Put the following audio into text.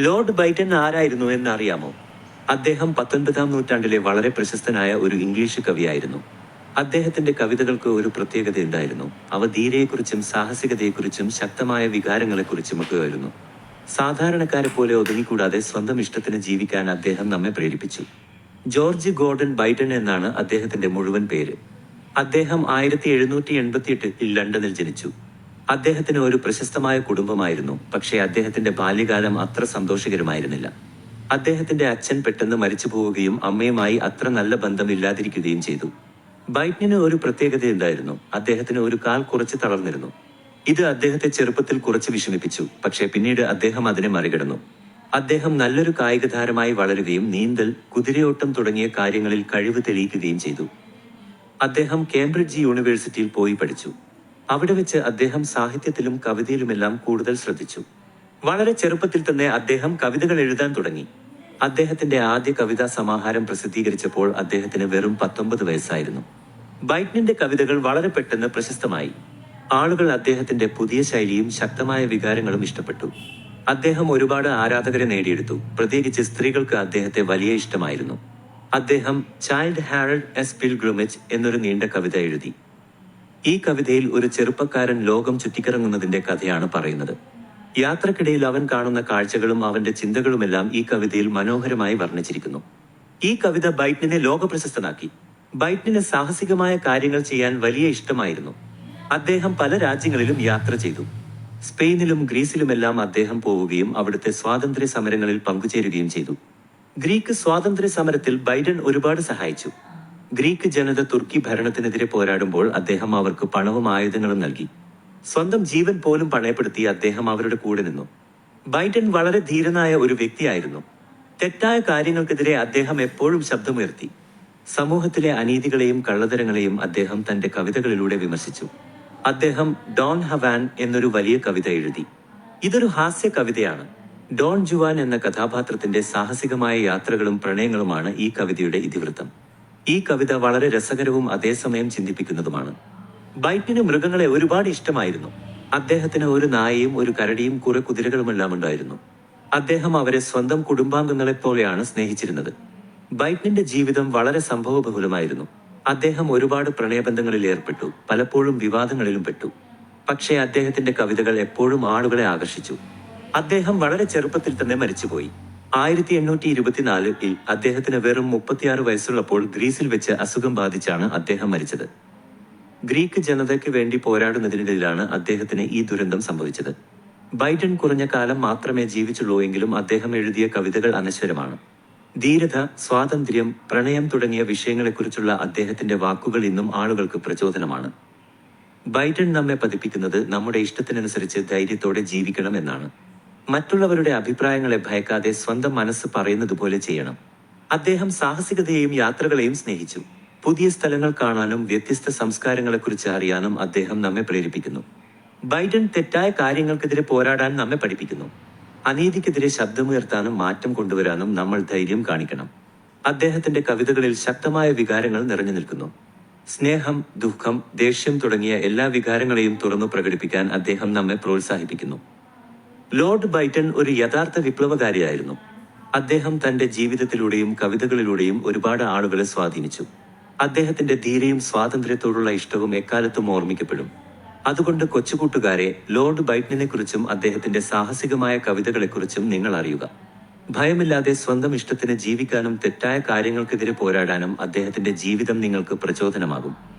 Lord ബൈറ്റൻ ആരായിരുന്നു എന്നറിയാമോ? അദ്ദേഹം പത്തൊൻപതാം നൂറ്റാണ്ടിലെ വളരെ പ്രശസ്തനായ ഒരു ഇംഗ്ലീഷ് കവിയായിരുന്നു. അദ്ദേഹത്തിന്റെ കവിതകൾക്ക് ഒരു പ്രത്യേകത ഉണ്ടായിരുന്നു അവ ധീരയെക്കുറിച്ചും സാഹസികതയെക്കുറിച്ചും ശക്തമായ വികാരങ്ങളെക്കുറിച്ചും ഒക്കെ ആയിരുന്നു. സാധാരണക്കാരെ പോലെ ഒതുങ്ങിക്കൂടാതെ സ്വന്തം ഇഷ്ടത്തിന് ജീവിക്കാൻ അദ്ദേഹം നമ്മെ പ്രേരിപ്പിച്ചു. ജോർജ് ഗോർഡൻ ബൈറ്റൺ എന്നാണ് അദ്ദേഹത്തിന്റെ മുഴുവൻ പേര്. അദ്ദേഹം ആയിരത്തി എഴുന്നൂറ്റി എൺപത്തിയെട്ടിൽ ലണ്ടനിൽ ജനിച്ചു. അദ്ദേഹത്തിന് ഒരു പ്രശസ്തമായ കുടുംബമായിരുന്നു. പക്ഷേ അദ്ദേഹത്തിന്റെ ബാല്യകാലം അത്ര സന്തോഷകരമായിരുന്നില്ല. അദ്ദേഹത്തിന്റെ അച്ഛൻ പെട്ടെന്ന് മരിച്ചു പോവുകയും അമ്മയുമായി അത്ര നല്ല ബന്ധമില്ലാതിരിക്കുകയും ചെയ്തു. ബൈറ്റിന് ഒരു പ്രത്യേകത ഉണ്ടായിരുന്നു അദ്ദേഹത്തിന് ഒരു കാൽ കുറച്ച് തളർന്നിരുന്നു. ഇത് അദ്ദേഹത്തെ ചെറുപ്പത്തിൽ കുറച്ച് വിഷമിപ്പിച്ചു. പക്ഷേ പിന്നീട് അദ്ദേഹം അതിനെ മറികടന്നു. അദ്ദേഹം നല്ലൊരു കായിക താരമായി വളരുകയും നീന്തൽ കുതിരയോട്ടം തുടങ്ങിയ കാര്യങ്ങളിൽ കഴിവ് തെളിയിക്കുകയും ചെയ്തു. അദ്ദേഹം കേംബ്രിഡ്ജ് യൂണിവേഴ്സിറ്റിയിൽ പോയി പഠിച്ചു. അവിടെ വെച്ച് അദ്ദേഹം സാഹിത്യത്തിലും കവിതയിലുമെല്ലാം കൂടുതൽ ശ്രദ്ധിച്ചു. വളരെ ചെറുപ്പത്തിൽ തന്നെ അദ്ദേഹം കവിതകൾ എഴുതാൻ തുടങ്ങി. അദ്ദേഹത്തിന്റെ ആദ്യ കവിതാ സമാഹാരം പ്രസിദ്ധീകരിച്ചപ്പോൾ അദ്ദേഹത്തിന് വെറും പത്തൊമ്പത് വയസ്സായിരുന്നു. ബൈറ്റ്നിന്റെ കവിതകൾ വളരെ പെട്ടെന്ന് പ്രശസ്തമായി. ആളുകൾ അദ്ദേഹത്തിന്റെ പുതിയ ശൈലിയും ശക്തമായ വികാരങ്ങളും ഇഷ്ടപ്പെട്ടു. അദ്ദേഹം ഒരുപാട് ആരാധകരെ നേടിയെടുത്തു. പ്രത്യേകിച്ച് സ്ത്രീകൾക്ക് അദ്ദേഹത്തെ വലിയ ഇഷ്ടമായിരുന്നു. അദ്ദേഹം ചൈൽഡ് ഹാരഡ് എസ്. പിൽഗ്രിമേജ് എന്നൊരു നീണ്ട കവിത എഴുതി. ഈ കവിതയിൽ ഒരു ചെറുപ്പക്കാരൻ ലോകം ചുറ്റിക്കറങ്ങുന്നതിന്റെ കഥയാണ് പറയുന്നത്. യാത്രക്കിടയിൽ അവൻ കാണുന്ന കാഴ്ചകളും അവന്റെ ചിന്തകളുമെല്ലാം ഈ കവിതയിൽ മനോഹരമായി വർണിച്ചിരിക്കുന്നു. ഈ കവിത ബൈറ്റനിനെ ലോകപ്രശസ്തനാക്കി. ബൈറ്റനിന് സാഹസികമായ കാര്യങ്ങൾ ചെയ്യാൻ വലിയ ഇഷ്ടമായിരുന്നു. അദ്ദേഹം പല രാജ്യങ്ങളിലും യാത്ര ചെയ്തു. സ്പെയിനിലും ഗ്രീസിലുമെല്ലാം അദ്ദേഹം പോവുകയും അവിടുത്തെ സ്വാതന്ത്ര്യ സമരങ്ങളിൽ പങ്കുചേരുകയും ചെയ്തു. ഗ്രീക്ക് സ്വാതന്ത്ര്യ സമരത്തിൽ ബൈഡൻ ഒരുപാട് സഹായിച്ചു. ഗ്രീക്ക് ജനത തുർക്കി ഭരണത്തിനെതിരെ പോരാടുമ്പോൾ അദ്ദേഹം അവർക്ക് പണവും ആയുധങ്ങളും നൽകി. സ്വന്തം ജീവൻ പോലും പണയപ്പെടുത്തി അദ്ദേഹം അവരുടെ കൂടെ നിന്നു. ബൈഡൻ വളരെ ധീരനായ ഒരു വ്യക്തിയായിരുന്നു. തെറ്റായ കാര്യങ്ങൾക്കെതിരെ അദ്ദേഹം എപ്പോഴും ശബ്ദമുയർത്തി. സമൂഹത്തിലെ അനീതികളെയും കള്ളതരങ്ങളെയും അദ്ദേഹം തന്റെ കവിതകളിലൂടെ വിമർശിച്ചു. അദ്ദേഹം ഡോൺ ഹവാൻ എന്നൊരു വലിയ കവിത എഴുതി. ഇതൊരു ഹാസ്യ കവിതയാണ്. ഡോൺ ജുവാൻ എന്ന കഥാപാത്രത്തിന്റെ സാഹസികമായ യാത്രകളും പ്രണയങ്ങളുമാണ് ഈ കവിതയുടെ ഇതിവൃത്തം. ഈ കവിത വളരെ രസകരവും അതേസമയം ചിന്തിപ്പിക്കുന്നതുമാണ്. ബൈക്കിന് മൃഗങ്ങളെ ഒരുപാട് ഇഷ്ടമായിരുന്നു. അദ്ദേഹത്തിന് ഒരു നായയും ഒരു കരടിയും കുറെ കുതിരകളുമെല്ലാം ഉണ്ടായിരുന്നു. അദ്ദേഹം അവരെ സ്വന്തം കുടുംബാംഗങ്ങളെ പോലെയാണ് സ്നേഹിച്ചിരുന്നത്. ബൈക്കിന്റെ ജീവിതം വളരെ സംഭവബഹുലമായിരുന്നു. അദ്ദേഹം ഒരുപാട് പ്രണയബന്ധങ്ങളിൽ ഏർപ്പെട്ടു പലപ്പോഴും വിവാദങ്ങളിലും പെട്ടു. പക്ഷേ അദ്ദേഹത്തിന്റെ കവിതകൾ എപ്പോഴും ആളുകളെ ആകർഷിച്ചു. അദ്ദേഹം വളരെ ചെറുപ്പത്തിൽ തന്നെ മരിച്ചുപോയി. ആയിരത്തി എണ്ണൂറ്റി ഇരുപത്തിനാലിൽ അദ്ദേഹത്തിന് വെറും മുപ്പത്തിയാറ് വയസ്സുള്ളപ്പോൾ ഗ്രീസിൽ വെച്ച് അസുഖം ബാധിച്ചാണ് അദ്ദേഹം മരിച്ചത്. ഗ്രീക്ക് ജനതയ്ക്ക് വേണ്ടി പോരാടുന്നതിനിടയിലാണ് അദ്ദേഹത്തിന് ഈ ദുരന്തം സംഭവിച്ചത്. ബൈഡൻ കുറഞ്ഞ കാലം മാത്രമേ ജീവിച്ചുള്ളൂ എങ്കിലും അദ്ദേഹം എഴുതിയ കവിതകൾ അനശ്വരമാണ്. ധീരത സ്വാതന്ത്ര്യം പ്രണയം തുടങ്ങിയ വിഷയങ്ങളെക്കുറിച്ചുള്ള അദ്ദേഹത്തിന്റെ വാക്കുകൾ ഇന്നും ആളുകൾക്ക് പ്രചോദനമാണ്. ബൈഡൻ നമ്മെ പതിപ്പിക്കുന്നത് നമ്മുടെ ഇഷ്ടത്തിനനുസരിച്ച് ധൈര്യത്തോടെ ജീവിക്കണം എന്നാണ്. മറ്റുള്ളവരുടെ അഭിപ്രായങ്ങളെ ഭയക്കാതെ സ്വന്തം മനസ്സ് പറയുന്നത് പോലെ ചെയ്യണം. അദ്ദേഹം സാഹസികതയെയും യാത്രകളെയും സ്നേഹിച്ചു. പുതിയ സ്ഥലങ്ങൾ കാണാനും വ്യത്യസ്ത സംസ്കാരങ്ങളെ കുറിച്ച് അറിയാനും അദ്ദേഹം നമ്മെ പ്രേരിപ്പിക്കുന്നു. ബൈഡൻ തെറ്റായ കാര്യങ്ങൾക്കെതിരെ പോരാടാൻ നമ്മെ പഠിപ്പിക്കുന്നു. അനീതിക്കെതിരെ ശബ്ദമുയർത്താനും മാറ്റം കൊണ്ടുവരാനും നമ്മൾ ധൈര്യം കാണിക്കണം. അദ്ദേഹത്തിന്റെ കവിതകളിൽ ശക്തമായ വികാരങ്ങൾ നിറഞ്ഞു നിൽക്കുന്നു. സ്നേഹം ദുഃഖം ദേഷ്യം തുടങ്ങിയ എല്ലാ വികാരങ്ങളെയും തുറന്നു പ്രകടിപ്പിക്കാൻ അദ്ദേഹം നമ്മെ പ്രോത്സാഹിപ്പിക്കുന്നു. ലോർഡ് ബൈറ്റൺ ഒരു യഥാർത്ഥ വിപ്ലവകാരിയായിരുന്നു. അദ്ദേഹം തന്റെ ജീവിതത്തിലൂടെയും കവിതകളിലൂടെയും ഒരുപാട് ആളുകളെ സ്വാധീനിച്ചു. അദ്ദേഹത്തിന്റെ ധീരയും സ്വാതന്ത്ര്യത്തോടുള്ള ഇഷ്ടവും എക്കാലത്തും ഓർമ്മിക്കപ്പെടും. അതുകൊണ്ട് കൊച്ചുകൂട്ടുകാരെ ലോർഡ് ബൈറ്റനെ കുറിച്ചും അദ്ദേഹത്തിന്റെ സാഹസികമായ കവിതകളെക്കുറിച്ചും നിങ്ങൾ അറിയുക ഭയമില്ലാതെ സ്വന്തം ഇഷ്ടത്തിന് ജീവിക്കാനും തെറ്റായ കാര്യങ്ങൾക്കെതിരെ പോരാടാനും അദ്ദേഹത്തിന്റെ ജീവിതം നിങ്ങൾക്ക് പ്രചോദനമാകും.